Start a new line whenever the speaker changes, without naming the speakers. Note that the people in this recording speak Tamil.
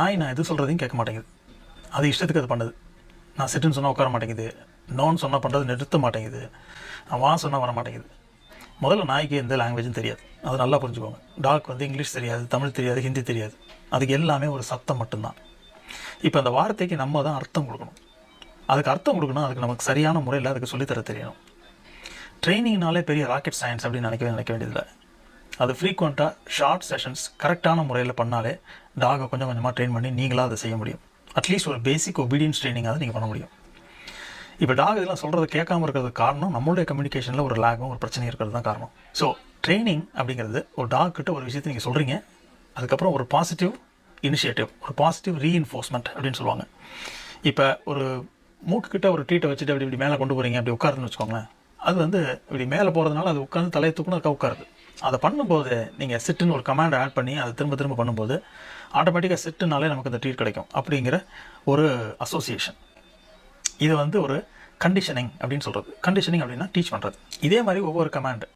நாய் நான் எது சொல்கிறதையும் கேட்க மாட்டேங்குது. அது இஷ்டத்துக்கு அது பண்ணுது. நான் சிட்டுன்னு சொன்னால் உட்கார மாட்டேங்குது. நோன்னு சொன்னால் பண்ணுறது நிறுத்த மாட்டேங்குது. நான் வா சொன்னால் வர மாட்டேங்குது. முதல்ல நாய்க்கு எந்த லாங்குவேஜும் தெரியாது. அது நல்லா புரிஞ்சுக்கோங்க. டாக் வந்து இங்கிலீஷ் தெரியாது தமிழ் தெரியாது ஹிந்தி தெரியாது. அதுக்கு எல்லாமே ஒரு சத்தம் மட்டும்தான். இப்போ அந்த வார்த்தைக்கு நம்ம தான் அர்த்தம் கொடுக்கணும். அதுக்கு அர்த்தம் கொடுக்கணும் அதுக்கு நமக்கு சரியான முறையில் அதுக்கு சொல்லித்தர தெரியணும். ட்ரைனிங்னாலே பெரிய ராக்கெட் சயின்ஸ் அப்படின்னு நினைக்கவே நினைக்க வேண்டியதில்லை. அது ஃப்ரீக்வெண்ட்டாக ஷார்ட் செஷன்ஸ் கரெக்டான முறையில் பண்ணாலே டாகை கொஞ்சம் கொஞ்சமாக ட்ரெயின் பண்ணி நீங்களாக அதை செய்ய முடியும். அட்லீஸ்ட் ஒரு பேசிக் ஒபீடியன்ஸ் ட்ரைனிங்காவது நீங்கள் பண்ண முடியும். இப்போ டாக் இதெல்லாம் சொல்கிறது கேட்காம இருக்கிறது காரணம் நம்மளுடைய கம்யூனிகேஷனில் ஒரு லேகும் ஒரு பிரச்சனையும் இருக்கிறது தான் காரணம். ஸோ ட்ரைனிங் அப்படிங்கிறது ஒரு டாக் கிட்ட ஒரு விஷயத்தை நீங்கள் சொல்கிறீங்க அதுக்கப்புறம் ஒரு பாசிட்டிவ் இனிஷியேட்டிவ் ஒரு பாசிட்டிவ் ரீஇன்ஃபோர்ஸ்மெண்ட் அப்படின்னு சொல்லுவாங்க. இப்போ ஒரு மூக்குக்கிட்ட ஒரு ட்ரீட்டை வச்சுட்டு அப்படி இப்படி மேலே கொண்டு போகிறீங்க அப்படி உட்காருன்னு வச்சுக்கோங்களேன். அது வந்து இப்படி மேலே போகிறதுனால அது உட்காந்து தலையை தூக்கணும் அதுக்காக உட்காருது. அதை பண்ணும்போது நீங்கள் சிட்டுன்னு ஒரு கமாண்ட் ஆட் பண்ணி அதை திரும்ப திரும்ப பண்ணும்போது ஆட்டோமேட்டிக்காக சிட்டுனாலே நமக்கு அந்த ட்ரீட் கிடைக்கும் அப்படிங்கிற ஒரு அசோசியேஷன் இது வந்து ஒரு கண்டிஷனிங் அப்படின்னு சொல்கிறது கண்டிஷனிங் அப்படின்னா டீச் பண்ணுறது இதே மாதிரி ஒவ்வொரு கமாண்டு